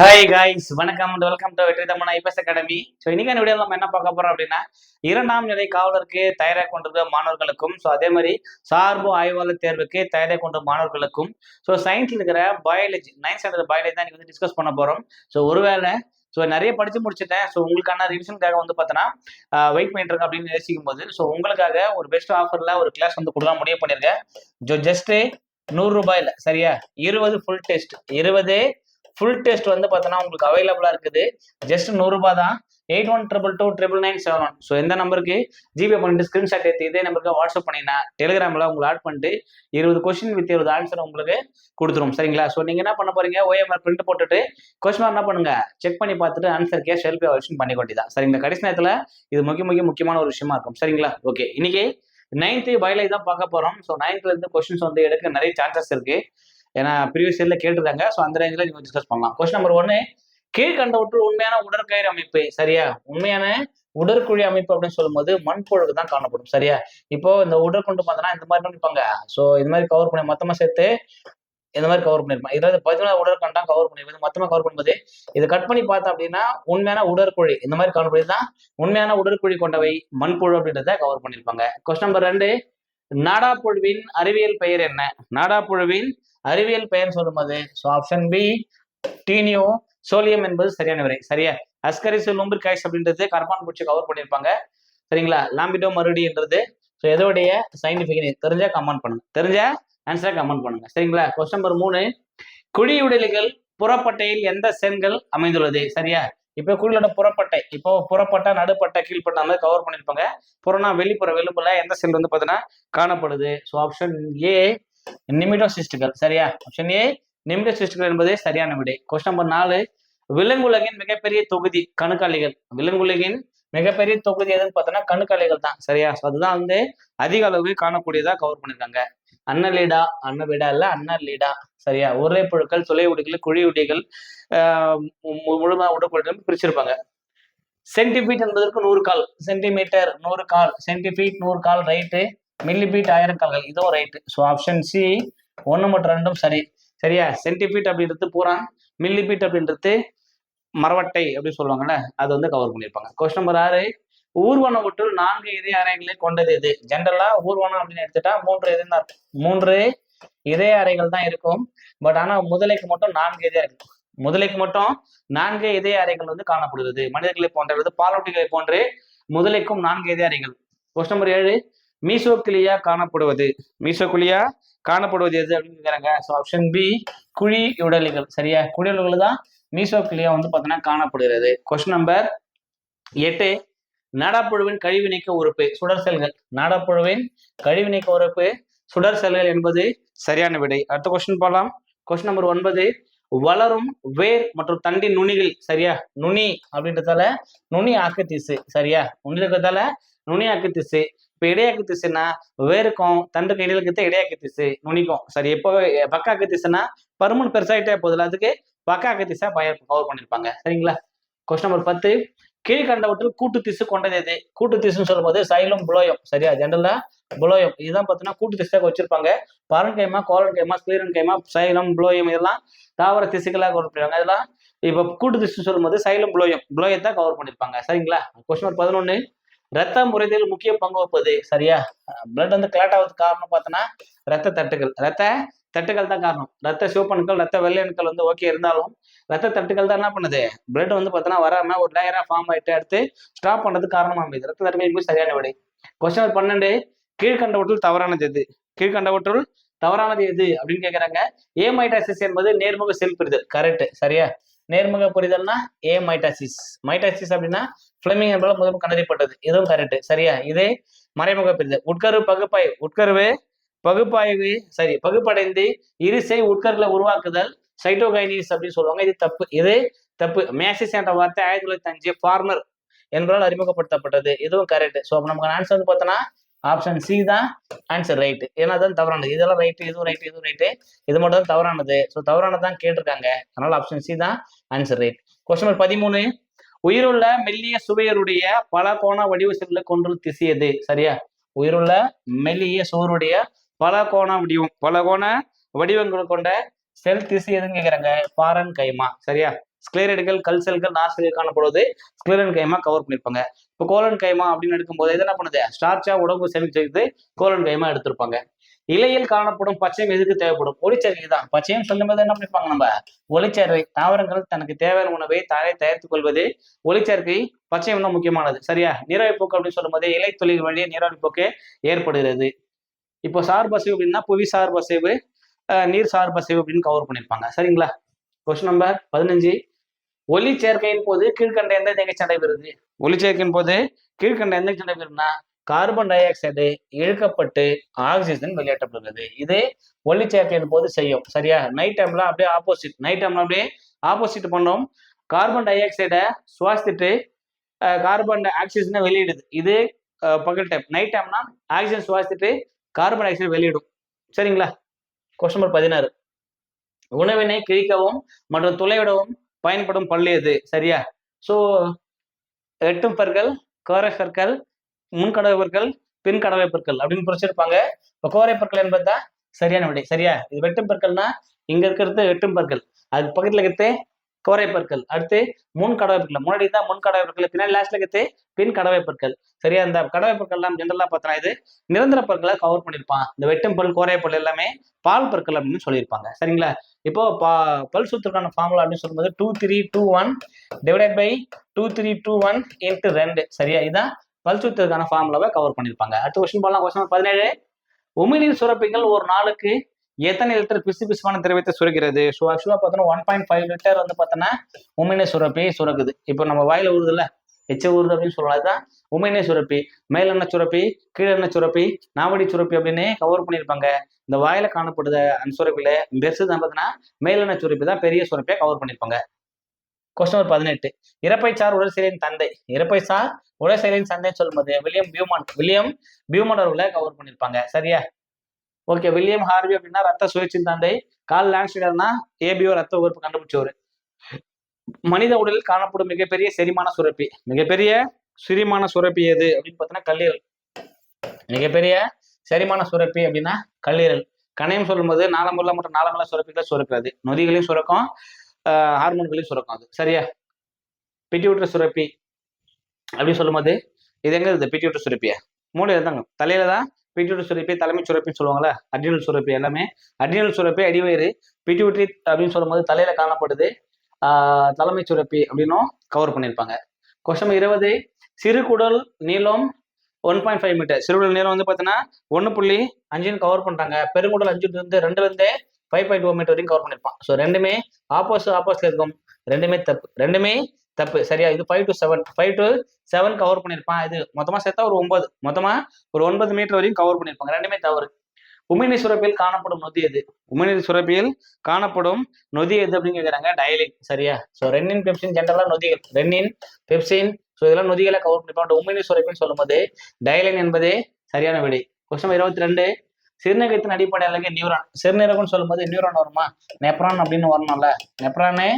Hi guys வணக்கம் and welcome to Vetri Tamil IPS academy so இன்னைக்கு video நம்ம என்ன பார்க்க போறோம் அப்படின்னா இரண்டாம் நிலை காவலருக்கு தயாராக கொண்டிருந்த மாணவர்களுக்கும் ஸோ அதே மாதிரி சார்பு ஆய்வாளர் தேர்வுக்கு தயாராக கொண்ட மாணவர்களுக்கும் ஸோ சயின்ஸ்ல இருக்கிற பயாலஜி நைன்த் ஸ்டாண்டர்ட் பயாலஜி தான் இன்னைக்கு வந்து டிஸ்கஸ் பண்ண போறோம். ஸோ ஒருவேளை ஸோ நிறைய படிச்சு முடிச்சிட்டேன். ஸோ உங்களுக்கான ரிவிஷனுக்காக வந்து பார்த்தோன்னா வெயிட் பண்ணிட்டு இருக்கேன் அப்படின்னு யோசிக்கும் போது ஸோ உங்களுக்காக ஒரு பெஸ்ட் ஆஃபர்ல ஒரு கிளாஸ் வந்து கொடுக்கலாம் முடிவு பண்ணியிருக்கேன். ஜோ ஜஸ்ட் நூறுரூபாயில் சரியா? இருபது ஃபுல் டெஸ்ட் இருபது ஃபுல் டெஸ்ட் வந்து பார்த்தோன்னா உங்களுக்கு அவைலபிளா இருக்குது. ஜஸ்ட் நூறுரூபா தான். Eight one triple two triple nine seven one so எந்த நம்பருக்கு ஜிபே பண்ணிட்டு ஸ்க்ரீன்ஷாட் எடுத்து இதே நம்பருக்கு வாட்ஸ்அப் பண்ணினா டெலிகிராமில் உங்களை ஆட் பண்ணிட்டு இருபது கொஸ்டின் வித் இருபது ஆன்சர் உங்களுக்கு கொடுத்துரும். சரிங்களா? ஸோ நீங்கள் என்ன பண்ண போறீங்க? ஓஎம்ஆர் பிரிண்ட் போட்டுட்டு கொஸ்டின் என்ன பண்ணுங்க? செக் பண்ணி பார்த்துட்டு ஆன்சர் கேஷ் ஹெல்ப் ஆப்ஷன் பண்ணி கொண்டிதான் சரிங்களா கடைசி நேரத்தில் இது முக்கிய முக்கிய முக்கியமான ஒரு விஷயமா இருக்கும். சரிங்களா? ஓகே இன்னைக்கு நைன்த்து பயாலஜி தான் பார்க்க போறோம். ஸோ நைன்த்துலேருந்து கொஸ்டின்ஸ் வந்து எடுக்க நிறைய சான்சஸ் இருக்கு. ஏன்னா ப்ரீவியஸ் இயர்ல கேட்டிருக்காங்க ஸோ அந்த ரேஞ்சில் நீங்கள் டிஸ்கஸ் பண்ணலாம். கொஸ்டின் நம்பர் ஒன்னு கீழ்கண்டவற்று உண்மையான உடற்கயிறு அமைப்பு சரியா? உண்மையான உடற்குழி அமைப்பு அப்படின்னு சொல்லும்போது மண்புழுக்கு தான் காணப்படும் சரியா? இப்போ இந்த உடற்கொண்டு பார்த்தோன்னா இந்த மாதிரி பண்ணிப்பாங்க ஸோ இந்த மாதிரி கவர் பண்ணி மொத்தமாக சேர்த்து இந்த மாதிரி கவர் பண்ணிருப்பாங்க இதாவது பதினொன்று உடற்கண்டா கவர் பண்ணிருப்பாங்க மொத்தமாக கவர் பண்ணும்போது இதை கட் பண்ணி பார்த்தோம் அப்படின்னா உண்மையான உடற்குழி இந்த மாதிரி காணப்படுது தான் உண்மையான உடற்குழி கொண்டவை மண்புழு அப்படின்றத கவர் பண்ணியிருப்பாங்க. கொஸ்டின் நம்பர் ரெண்டு நாடாப்புழுவின் அறிவியல் பெயர் என்ன? நாடாப்புழுவின் அறிவியல் பெயர் சொல்லும்போது so option B taenia solium என்பது சரியான விரை சரியா? அஸ்கரிஸ் லூம்பிரிகாய்ஸ் அப்படின்றது கர்பான் பூச்சி கவர் பண்ணியிருப்பாங்க. சரிங்களா? லாம்பிடோ மறுடின்றது ஸோ எதோடைய சயின்டிஃபிக் தெரிஞ்சா கமெண்ட் பண்ணுங்க. தெரிஞ்ச ஆன்சரை கமெண்ட் பண்ணுங்க. சரிங்களா? கொஸ்டின் நம்பர் மூணு குழியுடலிகள் புறப்பட்டையில் எந்த சென்கள் அமைந்துள்ளது? சரியா? இப்போ குழியோட புறப்பட்டை இப்போ புறப்பட்டை நடுப்பட்டை கீழ்ப்பட்ட மாதிரி கவர் பண்ணியிருப்பாங்க. புறனா வெளிப்புற வெளுப்புல எந்த செல் வந்து பார்த்தீங்கன்னா காணப்படுது. ஸோ ஆப்ஷன் ஏ நிமிடோசிஸ்டுகள் சரியா? ஆப்ஷன் ஏ நிமிடோசிஸ்டுகள் என்பதே சரியான விடை. கொஸ்டின் நம்பர் நாலு விலங்குலகின் மிகப்பெரிய தொகுதி கணுக்காலிகள். விலங்குலகின் மிகப்பெரிய தொகுதி எதுன்னு பார்த்தோன்னா கணுக்காளிகள் தான் சரியா? ஸோ அதுதான் வந்து அதிக அளவு காணக்கூடியதா கவர் பண்ணிருக்காங்க அன்னலீடா அன்னவிடா இல்ல அன்னலீடா சரியா? உருளை புழுக்கள் துளை உடைகள் குழி உடைகள் முழுமா உடற்புழு பிரிச்சிருப்பாங்க. சென்டிபீட் என்பதற்கு நூறு கால் சென்டிமீட்டர் நூறு கால் சென்டிஃபீட் நூறு கால் ரைட்டு மில்லிபீட் ஆயிரக்கால்கள். இதுவும் ரைட்டு ஸோ ஆப்ஷன் சி ஒன்று மற்றும் ரெண்டும் சரி. சரியா? சென்டிபீட் அப்படின்றது பூரா மில்லிபீட் அப்படின்றது மரவட்டை அப்படின்னு சொல்லுவாங்கல்ல அது வந்து கவர் பண்ணியிருப்பாங்க. கொஸ்டின் நம்பர் ஆறு ஊர்வன ஒற்றில் நான்கு இதய அறைகளை கொண்டது எது? ஜென்ரலா ஊர்வனம் அப்படின்னு எடுத்துட்டா மூன்று இதய தான் மூன்று இதய அறைகள் தான் இருக்கும். பட் ஆனா முதலைக்கு மட்டும் நான்கு இதய இருக்கும் முதலைக்கு மட்டும் நான்கு இதய அறைகள் வந்து காணப்படுகிறது. மனிதர்களை போன்றது பாலூட்டிகளை போன்று முதலைக்கும் நான்கு இதய அறைகள். கொஸ்டின் நம்பர் ஏழு மீசோக்கிளியா காணப்படுவது. மீசோக்குழியா காணப்படுவது எது அப்படின்னு கேட்குறாங்க ஸோ ஆப்ஷன் பி குழி உடலிகள். சரியா? குழி உடல்கள் தான் மீசோக்கிளியா வந்து பார்த்தீங்கன்னா காணப்படுகிறது. கொஸ்டின் நம்பர் எட்டு நாடாப்புழுவின் கழிவு நீக்க உறுப்பு சுடர் செல்கள். நாடாப்புழுவின் கழிவு நீக்க உறுப்பு சுடர் செல்கள் என்பது சரியான விடை. அடுத்த கொஸ்டின் போகலாம் கொஸ்டின் நம்பர் ஒன்பது வளரும் வேர் மற்றும் தண்டின் நுனிகள். சரியா? நுனி அப்படின்றதால நுனி ஆக்கு சரியா? நுனி இருக்கிறதால நுனி ஆக்கு இப்ப இடையாக்கு திசுனா வேருக்கும் தண்டுக்கு இடையில இருக்கிறது இடையாக்கு திசு நுனிக்கும். சரி எப்போ பக்காக்கு திசுனா பருமன் பெருசாயிட்டே போதில் அதுக்கு பக்காக்கு திசா பய கவர் பண்ணிருப்பாங்க. சரிங்களா? கொஸ்டின் நம்பர் பத்து. கீழ்கண்டவற்றில் கூட்டு திசு கொண்டது எது? கூட்டு திசுன்னு சொல்லும்போது சைலம் புலோயம். சரியா? ஜென்ரலா புலோயம். இதுதான் பார்த்தீங்கன்னா கூட்டு திசாக வச்சிருப்பாங்க. Parenchyma collenchyma sclerenchyma xylem phloem இதெல்லாம் தாவர திசுக்களாக கவர் பண்ணிருப்பாங்க. இதெல்லாம் இப்போ கூட்டு திசு சொல்லும்போது சைலம் புலோயம். புலோயத்தை கவர் பண்ணிருப்பாங்க. சரிங்களா? கொஸ்டின் நம்பர் பதினொன்னு. ரத்த முறைதில் முக்கிய பங்கு வகுப்பது சரியா? பிளட் வந்து கிளாட் ஆகிறதுக்கு காரணம் பார்த்தோன்னா ரத்த தட்டுகள். ரத்த தட்டுகள் தான் காரணம். ரத்த சிவப்பணுக்கள் ரத்த வெள்ளையணுக்கள் வந்து ஓகே இருந்தாலும் ரத்த தட்டுகள் தான் என்ன பண்ணுது? பிளட் வந்து பார்த்தோன்னா வராம ஒரு லேயரா ஃபார்ம் ஆகிட்டு அடுத்து ஸ்டாப் பண்ணுறதுக்கு காரணமாக அமைது ரத்த தட்டுகள் சரியான விடை? கொஸ்டின் பன்னெண்டு கீழ்கண்டவற்றுள் தவறானது எது? கீழ்கண்டவற்றுள் தவறானது எது? அப்படின்னு கேட்குறாங்க ஏமைடாசிஸ் என்பது நேர்முக செல் பிரிதல். கரெக்ட் சரியா? நேர்முக புரிதல்னா ஏ மைட்டாசிஸ் மைட்டாசிஸ் அப்படின்னா பிளமிங் என்பதால் முதல் கண்டறியப்பட்டது. இதுவும் கரெக்ட் சரியா? இதே மறைமுக பிரிதல். உட்கரு பகுப்பாய்வு. உட்கருவு பகுப்பாய்வு சரி பகுப்படைந்து இருசை உட்கருகளை உருவாக்குதல் சைட்டோகைனிஸ் அப்படின்னு சொல்லுவாங்க. இது தப்பு. இது தப்பு. மேசிஸ் என்ற வார்த்தை ஆயிரத்தி தொள்ளாயிரத்தி அஞ்சு ஃபார்மர் என்பதால் அறிமுகப்படுத்தப்பட்டது. இதுவும் கரெக்ட் ஸோ நமக்கு ஆன்சர் வந்து பார்த்தோன்னா ஆப்ஷன் சி தான் ஆன்சர் ரைட்டு ஏன்னா தான் தவறானது. இதெல்லாம் ரைட்டு இதுவும் ரைட்டு இதுவும் ரைட்டு இது மட்டும் தான் தவறானது. ஸோ தவறானது தான் கேட்டிருக்காங்க. அதனால ஆப்ஷன் சி தான் ஆன்சர் ரைட் கொஸ்டின் நம்பர் பதிமூணு. உயிருள்ள மெல்லிய சுவையருடைய பல கோண வடிவு செல்ல கொண்டு திசையது. சரியா? உயிருள்ள மெல்லிய சுவருடைய பல கோண வடிவம் பல கோண வடிவங்கள் கொண்ட செல் திசை எதுன்னு பாரன் கைமா. சரியா? ஸ்க்ளேரைடுகள் கல் செல்கள் நாசிகள் காணப்படுவது ஸ்க்ளேரன் கைமா கவர் பண்ணியிருப்பாங்க இப்போ கோலன் கைமா அப்படின்னு எடுக்கும்போது இது என்ன பண்ணுது? ஸ்டார்ச்சா உடம்பு சேமிச்சு கோலன் கைமா எடுத்திருப்பாங்க. இலையில் காணப்படும் பச்சையம் எதுக்கு தேவைப்படும்? ஒளிச்சேர்க்கை தான். பச்சையம் சொல்லும்போது என்ன பண்ணிருப்பாங்க நம்ம? ஒளிச்சேர்க்கை தாவரங்கள் தனக்கு தேவையான உணவை தானே தயாரித்துக் கொள்வது. ஒளிச்சேர்க்கை பச்சையம் தான் முக்கியமானது. சரியா? நீராவி போக்கு அப்படின்னு சொல்லும்போது இலை தொழில் வழியே நீராவி போக்கு ஏற்படுகிறது. இப்போ சார் பசைவு அப்படின்னா புவி சார் பசைவு நீர் சார் பசைவு அப்படின்னு கவர் பண்ணியிருப்பாங்க சரிங்களா? கொஸ்டின் நம்பர் பதினஞ்சு. ஒலி சேர்க்கையின் போது கீழ்கண்ட எந்த நிகழ்ச்சி நடைபெறுது ஒலி சேர்க்கையின் போது கீழ்கண்ட எந்த நிகழ்ச்சி நடைபெறும்னா கார்பன் டை ஆக்சைடு இழுக்கப்பட்டு ஆக்சிஜன் வெளியேற்றப்படுகிறது. இது ஒளி சேர்க்கையின் போது செய்யும். சரியா? நைட் டைம்ல அப்படியே ஆப்போசிட் நைட் டைம்ல அப்படியே ஆப்போசிட் பண்ணோம். கார்பன் டை ஆக்சைடை சுவாசித்துட்டு கார்பன் டை ஆக்சிஜனை வெளியிடுது. இது பகல் டைம் நைட் டைம்னா ஆக்சிஜன் சுவாசித்துட்டு கார்பன் டை ஆக்சைடு வெளியிடும். சரிங்களா? கொஸ்டின் நம்பர் பதினாறு. உணவினை கிழிக்கவும் மற்றும் துளையிடவும் பயன்படும் பள்ளி அது சரியா? ஸோ எட்டும் பற்கள் கோரை பற்கள் முன்கடவை பற்கள் பின் கடவை பற்கள் அப்படின்னு பிரிச்சிருப்பாங்க. இப்போ கோரை பற்கள் என்பது தான் சரியான விடை சரியா? இது வெட்டும் பற்கள்னா இங்க இருக்கிறது வெட்டும் பற்கள். அது பக்கத்துல இருக்கிறது கோரைப்பற்கள் அடுத்து முன் கடவைப்பற்கள் முன்னாடி தான் முன் கடவைப்பற்கள் பின்னாடி லாஸ்ட்ல இருக்கிறது பின் கடவைப்பற்கள் சரியா? இந்த கடவைப்பற்கள்லாம் ஜென்ரலா பார்த்தா இது நிரந்தர பற்களை கவர் பண்ணியிருப்பான். இந்த வெட்டும் பல் கோரை எல்லாமே பால் பற்கள் அப்படின்னு சொல்லியிருப்பாங்க. சரிங்களா? இப்போ பா பல் சுத்துக்கான ஃபார்முலா அப்படின்னு சொல்லும்போது two three two one divided by two three two one into ரெண்டு. சரியா? இதான் பல் சுத்துக்கான ஃபார்முலாவை கவர் பண்ணியிருப்பாங்க. அடுத்த கொஸ்டின் போகலாம் கொஸ்டின் பதினேழு. உமிழ்நீர் சுரப்பிகள் ஒரு நாளுக்கு எத்தனை லிட்டர் பிசு பிசுவான திரவியத்தை சுரக்கிறது? ஸோ ஆக்சுவலாக பார்த்தோன்னா ஒன் பாயிண்ட் ஃபைவ் லிட்டர் வந்து பார்த்தோன்னா உமிழ்நீர் சுரப்பி சுரக்குது. இப்போ நம்ம வாயில ஊறுதுல்ல? எச்ச ஊறுது அப்படின்னு சொல்லலாம் அதுதான் உமிழ்நீர் சுரப்பி. மேலெண்ண சுரப்பி கீழெண்ண சுரப்பி நாவடி சுரப்பி அப்படின்னு கவர் பண்ணியிருப்பாங்க. இந்த வாயில காணப்படுத அந்த சுரப்பில பெருசு தான் பார்த்தீங்கன்னா மேலெண்ண சுரப்பி தான் பெரிய சுரப்பியாக கவர் பண்ணியிருப்பாங்க. கொஸ்டின் நம்பர் பதினெட்டு. இறப்பைச்சார் உடற்செயலின் தந்தை. இறப்பைச்சார் உடற்செயலின் தந்தைன்னு சொல்லும்போது வில்லியம் பியூமான் வில்லியம் பியூமான் அவர்களை கவர் பண்ணியிருப்பாங்க. சரியா? ஓகே வில்லியம் ஹார்வி அப்படின்னா ரத்த சுழற்சியின் தந்தை. கால் லான்ஸ்டர்னா ஏபிஓ ரத்த உறுப்பு கண்டுபிடிச்சவர். மனித உடலில் காணப்படும் மிகப்பெரிய செரிமான சுரப்பி. மிகப்பெரிய சிரிமான சுரப்பி எது அப்படின்னு பார்த்தீங்கன்னா கல்லீரல். மிகப்பெரிய செரிமான சுரப்பி அப்படின்னா கல்லீரல். கணையம் சொல்லும்போது நாளமுள்ள மற்றும் நாளமுள்ள சுரப்பிகளை சுரக்கிறது. நொதிகளையும் சுரக்கும் ஹார்மோன்களையும் சுரக்கும் அது. சரியா? பிட்டியூட்டர் சுரப்பி அப்படின்னு சொல்லும்போது இது எங்க இருக்குது? பிட்டியூட்டர் சுரப்பியா? மூளையில தாங்க. தலையில தான் பிட்யூட்டரி சுரப்பி தலைமை சுரப்பின்னு சொல்லுவாங்கல்ல அட்ரினல் சுரப்பி எல்லாமே. அட்ரினல் சுரப்பி அடிவயிறு பிட்யூட்டரி அப்படின்னு சொல்லும்போது தலையில காணப்படுது. ஆஹ் தலைமை சுரப்பி அப்படின்னும் கவர் பண்ணியிருப்பாங்க. கொஸ்டின் இருபது சிறுகுடல் நீளம் ஒன் பாயிண்ட் ஃபைவ் மீட்டர் சிறுகுடல் நீளம் வந்து பார்த்தீங்கன்னா ஒன்று புள்ளி அஞ்சுன்னு கவர் பண்ணுறாங்க பெருங்குடல் அஞ்சுலேருந்து ரெண்டுலேருந்து ஃபைவ் பாயிண்ட் டூ மீட்டர் வரைக்கும் கவர் பண்ணியிருப்பான். ஸோ ரெண்டுமே ஆப்போசிட் ஆப்போசிட்ல இருக்கும். ரெண்டுமே தப்பு. ரெண்டுமே தப்பு. சரியா? இது five to seven five to seven cover பண்ணியிருப்பான் இது மொத்தமாக சேர்த்தா ஒரு ஒன்பது. மொத்தமாக ஒரு ஒன்பது மீட்டர் வரையும் கவர் பண்ணியிருப்பாங்க ரெண்டுமே தவறு. உமிழ்நீர் சுரப்பியில் காணப்படும் நொதி எது? உமிழ்நீர் சுரப்பியில் காணப்படும் நொதி எது அப்படின்னு கேட்குறாங்க டயலின் சரியா? ஸோ ரென்னின் பெப்சின் ஜென்ரலாக நொதிகள். ரென்னின் பெப்சின் ஸோ இதெல்லாம் நொதிகளை கவர் பண்ணிப்பாங்க உமிழ்நீர் சுரப்பின்னு சொல்லும்போது டயலின் என்பதே சரியான விடை. கொஸ்டின் இருபத்தி ரெண்டு சிறுநீரகத்தின் அடிப்படையில் நியூரான் சிறுநீரகம்னு சொல்லும்போது நியூரான் வருமா? நெப்ரான் அப்படின்னு வரணும்ல. நெப்ரானே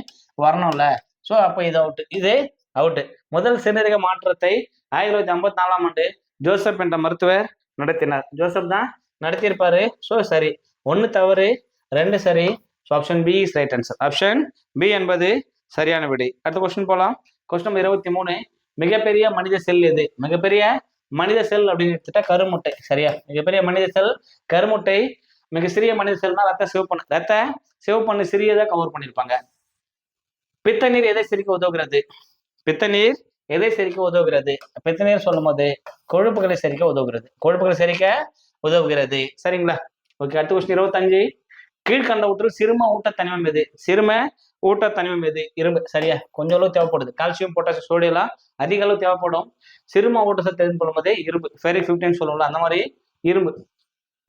வரணும்ல. ஸோ அப்போ இது அவுட்டு இது அவுட்டு முதல் சிறுநீரக மாற்றத்தை ஆயிரத்தி தொள்ளாயிரத்தி ஐம்பத்தி நாலாம் ஆண்டு ஜோசப் என்ற மருத்துவர் நடத்தினார். ஜோசப் தான் நடத்தியிருப்பாரு. ஸோ சரி. ஒன்று தவறு ரெண்டு சரி. So option B is right answer option B என்பது சரியான விடை. அடுத்த கொஸ்டின் போகலாம் கொஸ்டின் இருபத்தி மூணு. மிகப்பெரிய மனித செல் எது? மிகப்பெரிய மனித செல் அப்படின்னு எடுத்துட்டா கருமுட்டை. சரியா? மிகப்பெரிய மனித செல் கருமுட்டை. மிக சிறிய மனித செல்னா ரத்த சிவப்பண்ணு ரத்த சிவப்பண்ணு சிறியதாக கவர் பண்ணியிருப்பாங்க. பித்தநீர் எதை சிரிக்க உதவுகிறது? பித்தநீர் எதை செரிக்க உதவுகிறது? பித்தநீர் சொல்லும் போது கொழுப்புகளை செரிக்க உதவுகிறது. கொழுப்புகளை செரிக்க உதவுகிறது. சரிங்களா? ஓகே அடுத்த கொஸ்டின் இருபத்தஞ்சு. கீழ்கண்ட ஊற்று சிறும ஊட்ட தனிமம் எது? சிறும ஊட்ட தனிமம் எது? இரும்பு. சரியா? கொஞ்சம் அளவு தேவைப்படுது. கால்சியம் பொட்டாசியம் சோடியெல்லாம் அதிக அளவு தேவைப்படும். சிறும ஊட்டத்தை தெரிந்து போதே இரும்பு. ஃபெரி ஃபிஃப்டின்னு சொல்லுவோம்ல அந்த மாதிரி இரும்பு.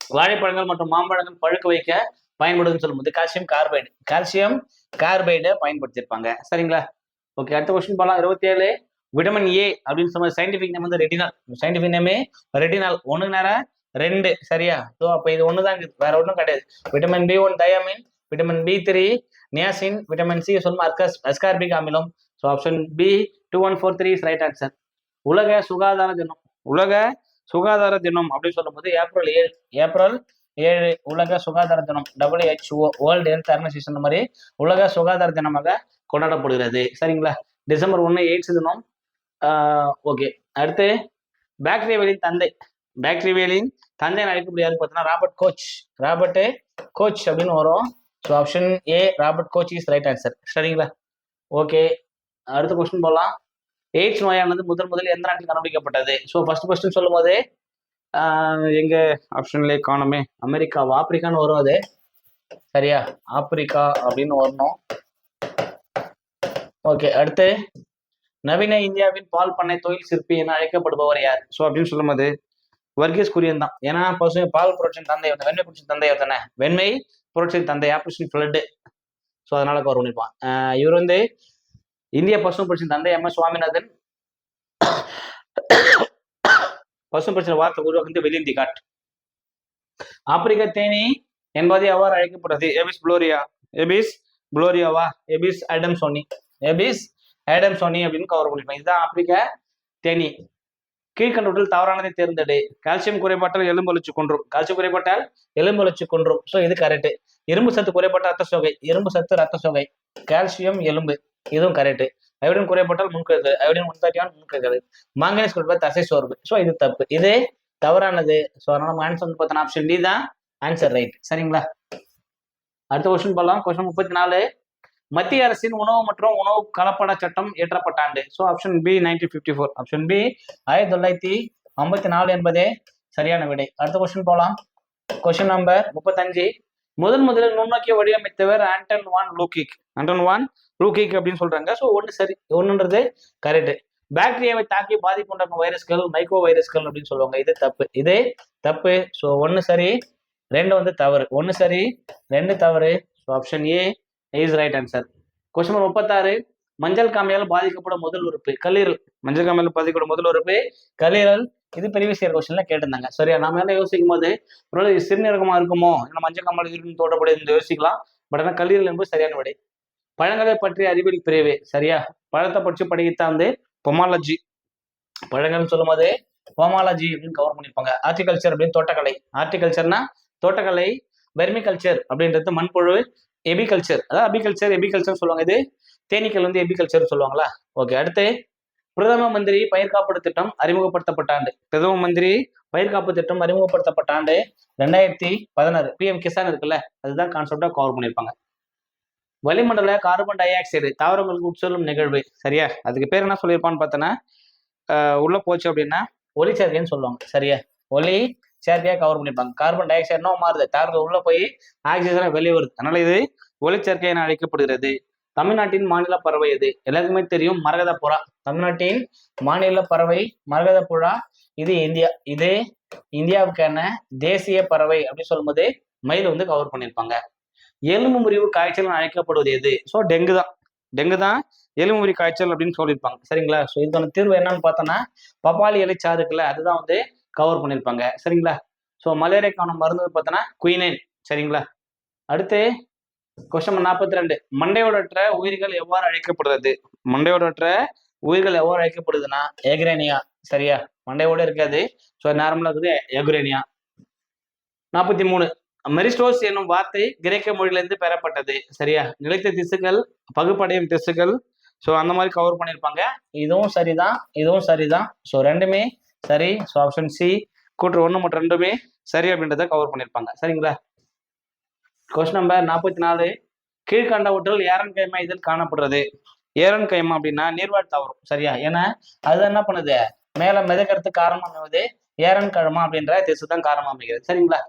வாழைப்பழங்கள் மற்றும் மாம்பழங்கள் பழுக்க வைக்க பயன்படுதுன்னு சொல்லும்போது கால்சியம் கார்பைடு கால்சியம் கார்பைடை பயன்படுத்தியிருப்பாங்க. சரிங்களா? ஓகே அடுத்த கொஸ்டின் போகலாம் இருபத்தி ஏழு விட்டமின் ஏ அப்படின்னு சொல்லும்போது சயின்டிஃபிக் நேம் வந்து ரெட்டினால் சயின்டிஃபிக் நேமே ரெட்டினால் ஒன்று நேரம் ரெண்டு சரியா? ஸோ அப்போ இது ஒன்று தான் இருக்குது வேற ஒன்றும் கிடையாது. Vitamin B one thiamine vitamin B three niacin vitamin C சொல்லுமா அர்கஸ் அஸ்கார்பிக் அமிலம் so option B two one four three is right answer உலக சுகாதார தினம். உலக சுகாதார தினம் அப்படின்னு சொல்லும்போது ஏப்ரல் ஏழு ஏப்ரல் ஏழு உலக சுகாதார தினம் டபிள்யூஹெச்ஓ வேர்ல்டு ஹெல்த் ஆர்கனைசேஷன் மாதிரி உலக சுகாதார தினமாக கொண்டாடப்படுகிறது. சரிங்களா? டிசம்பர் ஒன்று எய்ட்ஸ் தினம். ஓகே. அடுத்து பாக்டீரியாவிலின் தந்தை. பாக்டீரியாவிலின் தந்தை அழைக்கப்படுகிறது பார்த்தீங்கன்னா ராபர்ட் கோச். ராபர்ட் கோச் அப்படின்னு வரும். So option A Robert Koch is right answer சரிங்களா? ஓகே. அடுத்த கொஸ்டின் போகலாம் எய்ட்ஸ் நோயானது முதல் முதல் எந்த நாட்டில் கண்டுபிடிக்கப்பட்டது? ஸோ ஃபர்ஸ்ட் கொஸ்டின் சொல்லும் போது எங்க ஆப்ஷன்லேயே காணுமே. அமெரிக்காவா ஆப்பிரிக்கான்னு வரும் அது. சரியா? ஆப்பிரிக்கா அப்படின்னு வரணும். ஓகே அடுத்து. நவீன இந்தியாவின் பால் பண்ணை தொழில் சிற்பி என அழைக்கப்படுபவர் யார்? ஸோ அப்படின்னு சொல்லும்போது வர்கீஸ் குரியன் தான். ஏன்னா பசு பால் புரட்சியின் தந்தை வெண்மை புரட்சியின் தந்தை தானே? வெண்மை புரட்சியின் தந்தை ஆப்ரேஷன் ஃபிளட்டு ஸோ அதனால கவர் பண்ணிப்பான் இவர் வந்து இந்திய பசு புரட்சியின் தந்தை எம் எஸ் சுவாமிநாதன். பசு பிரச்சனை வார்த்தை உருவாக்குறது வெளிந்தி காட் ஆப்பிரிக்க தேனி என்பது எவ்வாறு அழைக்கப்பட்டது எபிஸ் புளோரியா எபிஸ் புளோரியாவா? Apis adansonii Apis adansonii அப்படின்னு கவர் பண்ணிருப்பேன் இதுதான் ஆப்பிரிக்க தேனி. கீழ்கண்டவற்றில் தவறானதை தேர்ந்தெடு. கால்சியம் குறைபாட்டால் எலும்பு அழிச்சு கொன்றும். கால்சியம் குறைபாட்டால் எலும்பு அழிச்சு கொன்றும். ஸோ இது கரெக்ட் இரும்பு சத்து குறைபாட்ட ரத்த சோகை. இரும்பு சத்து ரத்த சோகை. கால்சியம் எலும்பு. இதுவும் கரெக்ட் அயோடின் குறைபட்டால் முன்கிறது அயோடின் ஒன் முன்கிறது மாங்கனீஸ் குறைபாடு தசை சோர்வு. ஸோ இது தப்பு. இது தவறானது. ஸோ அதனால நம்ம ஆன்சர் வந்து பார்த்தோன்னா ஆப்ஷன் டி தான் ஆன்சர் ரைட் சரிங்களா? அடுத்த கொஸ்டின் பார்க்கலாம். கொஸ்டின் முப்பத்தி நாலு மத்திய அரசின் உணவு மற்றும் உணவு கலப்பட சட்டம் இயற்றப்பட்ட ஆண்டு. So option B nineteen fifty four option B ஆயிரத்தி தொள்ளாயிரத்தி ஐம்பத்தி நாலு என்பதே சரியான விடை. அடுத்த கொஸ்டின் போகலாம் கொஸ்டின் நம்பர் முப்பத்தஞ்சு. முதன் முதலில் நுண்ணோக்கிய வடிவமைத்தவர் ஆண்டன் வான் லூகிக் ஆண்டன் வான் லூகிக் அப்படின்னு சொல்றாங்க. ஸோ ஒன்று சரி ஒன்றுன்றது கரெக்டு பாக்டீரியாவை தாக்கி பாதிப்பு உண்டாக்கும் வைரஸ்கள் மைக்ரோ வைரஸ்கள் அப்படின்னு சொல்லுவாங்க. இது தப்பு. இது தப்பு. ஸோ ஒன்று சரி ரெண்டு வந்து தவறு. ஒன்று சரி ரெண்டு தவறு. So option A is right answer question number முப்பத்தாறு மஞ்சள் காமையால் பாதிக்கப்படும் முதல் உறுப்பு கல்லீரல். மஞ்சள் காமையால் பாதிக்கப்படும் முதல் உறுப்பு கல்லீரல். இது பெரிய இயர் கொஸ்டின்ல கேட்டிருந்தாங்க. சரியா நாம என்ன யோசிக்கும் போது ஒருவேளை சிறுநீரகமா இருக்குமோ? இல்லை மஞ்சள் காமல் இருக்குன்னு தோட்டப்படி யோசிக்கலாம். பட் ஆனால் கல்லீரல் என்பது சரியான விடை. பழங்களை பற்றிய அறிவில் பிரிவு சரியா? பழத்தை பற்றி படிக்கத்தாந்து பொமாலஜி பழங்கள்னு சொல்லும் போது ஹோமாலஜி அப்படின்னு கவர் பண்ணியிருப்பாங்க ஆர்டிகல்ச்சர் அப்படின்னு தோட்டக்கலை. ஆர்டிகல்ச்சர்னா தோட்டக்கலை வெர்மிகல்ச்சர் அப்படின்றது மண்புழு எபிகல்ச்சர் அதாவது அபிகல்ச்சர் எபிகல்ச்சர் சொல்லுவாங்க. இது தேனீக்கள் வந்து எபிகல்ச்சர் சொல்லுவாங்களா? ஓகே அடுத்து பிரதம மந்திரி பயிர் காப்பீடு திட்டம் அறிமுகப்படுத்தப்பட்ட ஆண்டு. பிரதம மந்திரி பயிர் காப்பு திட்டம் அறிமுகப்படுத்தப்பட்ட ஆண்டு ரெண்டாயிரத்தி பதினாறு. பிஎம் கிசான் இருக்குல்ல அதுதான் கான்செப்டா கவர் பண்ணியிருப்பாங்க வளிமண்டல கார்பன் டை ஆக்சைடு தாவரங்களுக்கு உட்செல்லும் நிகழ்வு. சரியா? அதுக்கு பேர் என்ன சொல்லியிருப்பான்னு பார்த்தோன்னா உள்ள போச்சு அப்படின்னா ஒலி சேர்க்கைன்னு சொல்லுவாங்க. சரியா? ஒளி சேர்க்கையா கவர் பண்ணியிருப்பாங்க கார்பன் டை ஆக்சைடுனா மாறுது. தாவரங்கள் உள்ள போய் ஆக்சிஜன் வெளியே வருது அதனால இது ஒளிச்சேர்க்கை என அழைக்கப்படுகிறது. தமிழ்நாட்டின் மாநில பறவை எது? எல்லாருக்குமே தெரியும் மரகத புறா தமிழ்நாட்டின் மாநில பறவை மரகத புறா இது இந்தியா. இது இந்தியாவுக்கான தேசிய பறவை அப்படின்னு சொல்லும்போது மயில் வந்து கவர் பண்ணியிருப்பாங்க. எலும்பு முறிவு காய்ச்சல் அழைக்கப்படுவது எது? ஸோ டெங்கு தான். டெங்கு தான் எலும்பு முறிவு காய்ச்சல் அப்படின்னு சொல்லியிருப்பாங்க. சரிங்களா? ஸோ இதோட தீர்வு என்னன்னு பார்த்தோன்னா பப்பாளி இலைச்சாறு இருக்குல்ல அதுதான் வந்து கவர் பண்ணியிருப்பாங்க. சரிங்களா? ஸோ மலேரியாக்கான மருந்து பார்த்தோன்னா குயினைன் சரிங்களா? அடுத்து கொஸ்டின் நாற்பத்தி ரெண்டு மண்டையோடற்ற உயிர்கள் எவ்வாறு அழைக்கப்படுறது மண்டையோடற்ற உயிர்கள் எவ்வாறு அழைக்கப்படுதுன்னா ஏக்ரேனியா சரியா? மண்டையோட இருக்காது. ஸோ நார்மலாக இருக்குது ஏக்ரேனியா நாற்பத்தி மூணு. மெரிஸ்டோஸ் என்னும் வார்த்தை கிரேக்க மொழியிலிருந்து பெறப்பட்டது. சரியா? நிலைத்த திசுகள் பகுப்படையும் திசுகள் ஸோ அந்த மாதிரி கவர் பண்ணியிருப்பாங்க. இதுவும் சரிதான். இதுவும் சரிதான். ஸோ ரெண்டுமே சரி. ஸோ ஆப்ஷன் சி கூற்று ஒன்று மற்றும் ரெண்டுமே சரி அப்படின்றத கவர் பண்ணியிருப்பாங்க. சரிங்களா? கொஸ்டின் நம்பர் நாற்பத்தி நாலு. கீழ்கண்டவற்றில் ஏரன் கைமா இதில் காணப்படுறது. ஏரன் கைமா அப்படின்னா நீர்வாழ் தாவரம். சரியா? ஏன்னா அது என்ன பண்ணுது? மேலே மிதக்கிறதுக்கு காரணம் அமைவது ஏரன் கழமா அப்படின்ற திசு தான் காரணம் அமைகிறது. சரிங்களா?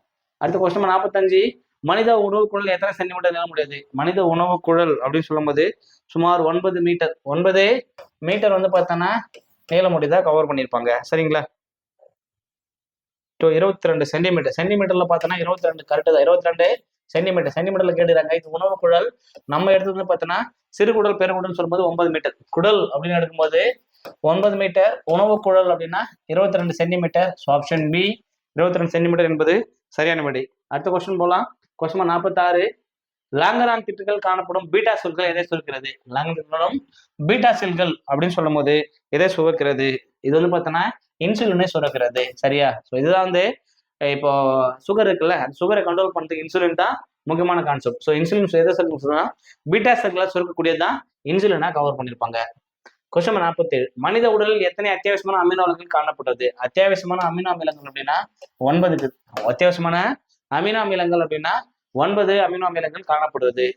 அடுத்த கொஸ்டின் நாற்பத்தஞ்சு மனித உணவு குழல் எத்தனை சென்டிமீட்டர் நில முடியாது மனித உணவு குழல் அப்படின்னு சொல்லும்போது சுமார் ஒன்பது மீட்டர் ஒன்பது மீட்டர் வந்து பார்த்தோன்னா நீள முடிதா கவர் பண்ணியிருப்பாங்க. சரிங்களா? ஸோ இருபத்தி ரெண்டு சென்டிமீட்டர் சென்டிமீட்டர்ல பார்த்தோன்னா இருபத்தி ரெண்டு கரெக்டு தான். இருபத்தி ரெண்டு சென்டிமீட்டர் சென்டிமீட்டர்ல கேட்டுறாங்க இது உணவு குழல். நம்ம எடுத்தது வந்து பார்த்தோன்னா சிறு குடல் பெருங்குடல் சொல்லும்போது ஒன்பது மீட்டர் குடல் அப்படின்னு எடுக்கும்போது ஒன்பது மீட்டர் உணவு குழல் அப்படின்னா இருபத்தி ரெண்டு சென்டிமீட்டர் ஸோ ஆப்ஷன் பி இருபத்தி ரெண்டு சென்டிமீட்டர் என்பது சரியான விடை அடுத்த கொஸ்டின் போகலாம் கொஸ்டின் நாற்பத்தாறு லாங்கரான் திட்டுகள் காணப்படும் பீட்டா செல்கள் எதை சுருக்கிறது? லாங்கரான் பீட்டா செல்கள் அப்படின்னு சொல்லும் போது எதை சுரக்கிறது? இது வந்து பார்த்தோன்னா இன்சுலினை சுரக்கிறது. சரியா? ஸோ இதுதான் வந்து இப்போ சுகர் இருக்குல்ல அந்த சுகரை கண்ட்ரோல் பண்ணுறதுக்கு இன்சுலின் தான் முக்கியமான கான்செப்ட் ஸோ இன்சுலின் எதை சுருக்க பீட்டா செல்களை சுரக்கக்கூடியது தான் இன்சுலினா கவர் பண்ணியிருப்பாங்க. கொஸ்டின் நாற்பத்தேழு. மனித உடலில் எத்தனை அத்தியாவசியமான அமினோ அமிலங்கள் காணப்பட்டது? அத்தியாவசியமான அமினோ அமிலங்கள் அப்படின்னா ஒன்பது அத்தியாவசியமான அமினோ அமிலங்கள் அப்படின்னா ஒன்பது அமினோ அமிலங்கள் காணப்படுவது.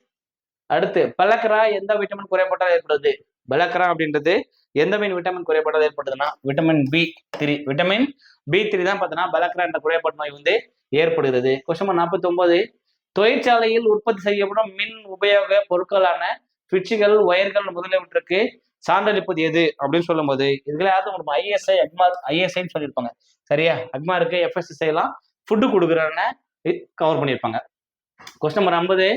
அடுத்து பலக்கரா எந்த விட்டமின் குறைபாட்டால் ஏற்படுது? பலக்கரா அப்படின்றது எந்த மீன் விட்டமின் குறைபாட்டால் ஏற்படுதுன்னா vitamin B three vitamin B three தான் பார்த்தீங்கன்னா பலக்கரா என்ற குறைபாடு நோய் வந்து ஏற்படுகிறது. கொஸ்டின் நாற்பத்தி ஒன்பது தொழிற்சாலையில் உற்பத்தி செய்யப்படும் மின் உபயோக பொருட்களான சுவிட்சுகள் ஒயர்கள் முதலியவற்றுக்கு சான்றளிப்பது எது அப்படின்னு சொல்லும்போது இதுல யாரும் உங்களுக்கு ஐஎஸ்ஐ அக்மா ஐஎஸ்ஐன்னு சொல்லியிருப்பாங்க. சரியா? அக்மா இருக்கு எஃப்எஸ்எஸ்ஐ எல்லாம் ஃபுட்டு கொடுக்குறன்னு கவர் பண்ணியிருப்பாங்க. கொஸ்டின் நம்பர் ஐம்பது.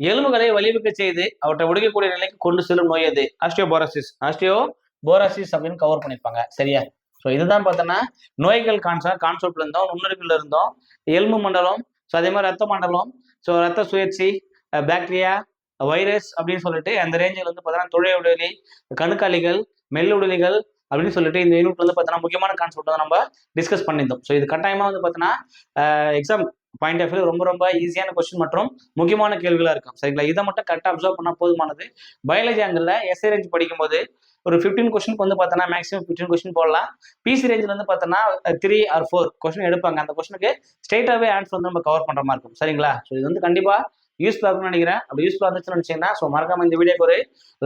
எலும்புகளை வலிவுக்க செய்து அவற்றை உடைக்கக்கூடிய நிலைக்கு கொண்டு செல்லும் நோய் எது? ஆஸ்டியோபோராசிஸ் ஆஸ்டியோ போராசிஸ் அப்படின்னு கவர் பண்ணியிருப்பாங்க. சரியா? ஸோ இதுதான் பார்த்தோன்னா நோய்கள் கான்சா கான்செப்ட்ல இருந்தோம் நுண்ணறிவில் இருந்தோம் எலும்பு மண்டலம் ஸோ அதே மாதிரி ரத்த மண்டலம் ஸோ ரத்த சுயற்சி பாக்டீரியா வைரஸ் அப்படின்னு சொல்லிட்டு அந்த ரேஞ்சில் வந்து பார்த்தோன்னா துளை உடலி கணுக்காலிகள் மெல்லுடலிகள் அப்படின்னு சொல்லிட்டு இந்த யூனிட் வந்து பார்த்தோன்னா முக்கியமான கான்செப்ட் வந்து நம்ம டிஸ்கஸ் பண்ணியிருந்தோம். ஸோ இது கட்டாயமாக வந்து பார்த்தோன்னா எக்ஸாம் பாயிண்ட் ஆஃப் வியூ ரொம்ப ரொம்ப ஈஸியான கொஸ்டின் மற்றும் முக்கியமான கேள்விகளாக இருக்கும். சரிங்களா? இதை மட்டும் கரெக்டாக அப்சர்வ் பண்ணால் போதுமானது. பயாலஜி ஆங்கிளில் எஸ்ஏ ரேஞ்ச் படிக்கும்போது ஒரு ஃபிஃப்டீன் கொஸ்டினுக்கு வந்து பார்த்தோன்னா மேக்ஸிமம் ஃபிஃப்டீன் கொஸ்டின் போடலாம். பிசி ரேஞ்சில் வந்து பார்த்தோன்னா த்ரீ ஆர் ஃபோர் கொஸ்டின் எடுப்பாங்க. அந்த கொஸ்டினுக்கு ஸ்ட்ரெயிட்டாகவே ஆன்சர் வந்து நம்ம கவர் பண்ணுற மாதிரி இருக்கும். சரிங்களா? ஸோ இது வந்து கண்டிப்பாக யூஸ்ஃபுல்லாக இருக்கும்னு நினைக்கிறேன். அப்படி யூஸ்ஃபுல்லாக இருந்துச்சுன்னு நினச்சிங்கன்னா ஸோ மறக்காமல் இந்த வீடியோக்கு ஒரு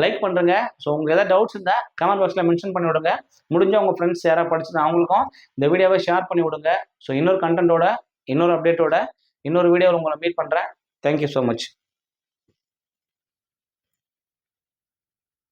லைக் பண்ணுறங்க ஸோ உங்களுக்கு ஏதாவது டவுட்ஸ் இருந்தால் கமெண்ட் பாக்ஸில் மென்ஷன் பண்ணி விடுங்க. முடிஞ்ச உங்கள் ஃப்ரெண்ட்ஸ் யாராவது படிச்சுட்டு அவங்களுக்கும் இந்த வீடியோவை ஷேர் பண்ணி விடுங்க. ஸோ இன்னொரு கண்டென்ட்டோட இன்னொரு அப்டேட்டோட இன்னொரு வீடியோவில் உங்களை மீட் பண்ணுறேன் தேங்க்யூ ஸோ மச்